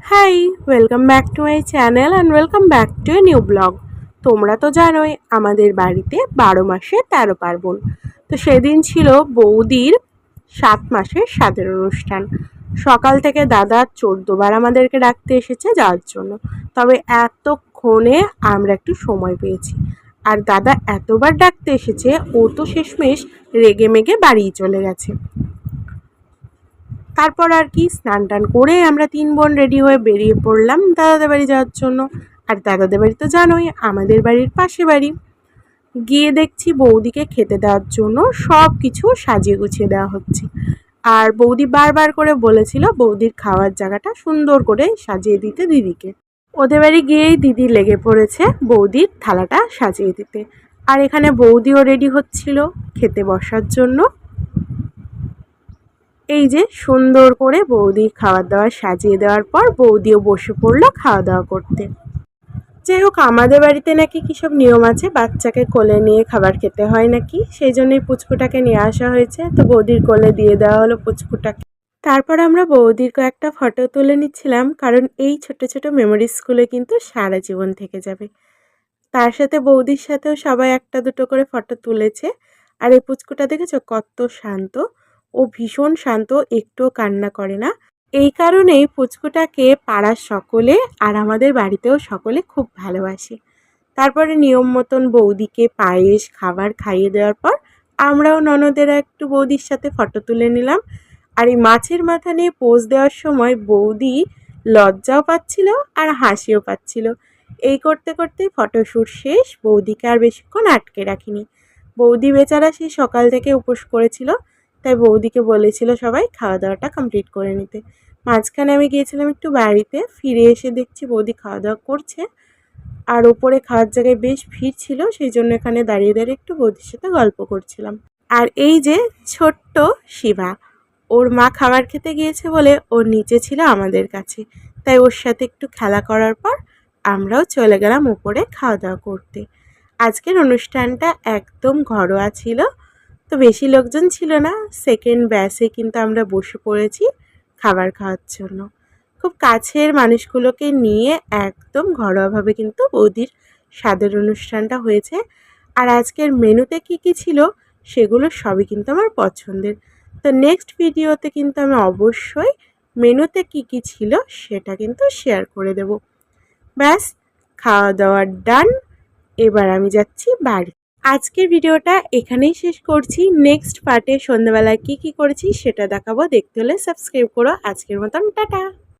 Hi welcome back to my channel and welcome back to a new vlog তোমরা তো জানোই, আমাদের বাড়িতে বারো মাসে তেরো পার্বণ। তো সেদিন ছিল বৌদির সাত মাসের স্বাদের অনুষ্ঠান। সকাল থেকে দাদা চোদ্দবার আমাদেরকে ডাকতে এসেছে যাওয়ার জন্য। তবে এতক্ষণে আমরা একটু সময় পেয়েছি। আর দাদা এতবার ডাকতে এসেছে, ও তো শেষমেশ রেগে মেগে বাড়ি চলে গেছে। তারপর আর কি স্নান টান করে আমরা তিন বোন রেডি হয়ে বেরিয়ে পড়লাম দাদাদের বাড়ি যাওয়ার জন্য। আর দাদাদের বাড়ি তো জানোই, আমাদের বাড়ির পাশে বাড়ি। গিয়ে দেখছি বৌদিকে খেতে দেওয়ার জন্য সব কিছু সাজিয়ে গুছিয়ে দেওয়া হচ্ছে। আর বৌদি বারবার করে বলেছিল বৌদির খাওয়ার জায়গাটা সুন্দর করে সাজিয়ে দিতে দিদিকে। ওদের বাড়ি গিয়েই দিদি লেগে পড়েছে বৌদির থালাটা সাজিয়ে দিতে। আর এখানে বৌদিও রেডি হচ্ছিল খেতে বসার জন্য। এই যে সুন্দর করে বৌদি খাবার দাবার সাজিয়ে দেওয়ার পর বৌদিও বসে পড়ল খাওয়া দাওয়া করতে। যাই হোক, আমাদের বাড়িতে নাকি কিসব নিয়ম আছে? বাচ্চাকে কোলে নিয়ে খাবার খেতে হয় নাকি? সেই জন্যই পুচকুটাকে নিয়ে আসা হয়েছে। তো বৌদির কোলে দিয়ে দেওয়া হলো পুচকুটাকে। তারপর আমরা বৌদির কয়েকটা ফটো তুলে নিচ্ছিলাম, কারণ এই ছোট ছোট মেমোরিজগুলো কিন্তু সারা জীবন থেকে যাবে। তার সাথে বৌদির সাথেও সবাই একটা দুটো করে ফটো তুলেছে। আর এই পুচকুটা দেখেছ কত শান্ত? ও ভীষণ শান্ত, একটুও কান্না করে না। এই কারণেই পুচকুটাকে পাড়ার সকলে আর আমাদের বাড়িতেও সকলে খুব ভালোবাসে। তারপরে নিয়ম মতন বৌদিকে পায়েস, খাবার খাইয়ে দেওয়ার পর আমরাও ননদেরা একটু বৌদির সাথে ফটো তুলে নিলাম। আর এই মাছের মাথা নিয়ে পোজ দেওয়ার সময় বৌদি লজ্জাও পাচ্ছিল আর হাসিও পাচ্ছিল। এই করতে করতে ফটোশ্যুট শেষ, বৌদিকে আর বেশিক্ষণ আটকে রাখিনি। বৌদি বেচারা সেই সকাল থেকে উপোস করেছিল। তাই বৌদিকে বলেছিল সবাই খাওয়া দাওয়াটা কমপ্লিট করে নিতে। মাঝখানে আমি গিয়েছিলাম একটু বাড়িতে, ফিরে এসে দেখছি বৌদি খাওয়া দাওয়া করছে। আর ওপরে খাওয়ার জায়গায় বেশ ভিড় ছিল, সেই জন্য এখানে দাঁড়িয়ে দাঁড়িয়ে একটু বৌদির সাথে গল্প করছিলাম। আর এই যে ছোট্ট শিবা, ওর মা খাবার খেতে গিয়েছে বলে ওর নিচে ছিল আমাদের কাছে। তাই ওর সাথে একটু খেলা করার পর আমরাও চলে গেলাম উপরে খাওয়া দাওয়া করতে। আজকের অনুষ্ঠানটা একদম ঘরোয়া ছিল। তো বেশি লোকজন ছিল না। সেকেন্ড ব্যাসে কিন্তু আমরা বসে পড়েছি খাবার খাওয়ার জন্য। খুব কাছের মানুষগুলোকে নিয়ে একদম ঘরোয়াভাবে কিন্তু বৌদির স্বাদের অনুষ্ঠানটা হয়েছে। আর আজকের মেনুতে কি কি ছিল সেগুলো সবই কিন্তু আমার পছন্দের। তো নেক্সট ভিডিওতে কিন্তু আমি অবশ্যই মেনুতে কি কি ছিল সেটা কিন্তু শেয়ার করে দেব। ব্যাস খাওয়া দাওয়ার ডান এবার আমি যাচ্ছি বাড়ি। আজকের ভিডিওটা এখানেই শেষ করছি। নেক্সট পার্টে সন্ধ্যাবেলায় কি কি করেছি সেটা দেখাবো। দেখতে হলে সাবস্ক্রাইব করো। আজকের মতন টাটা।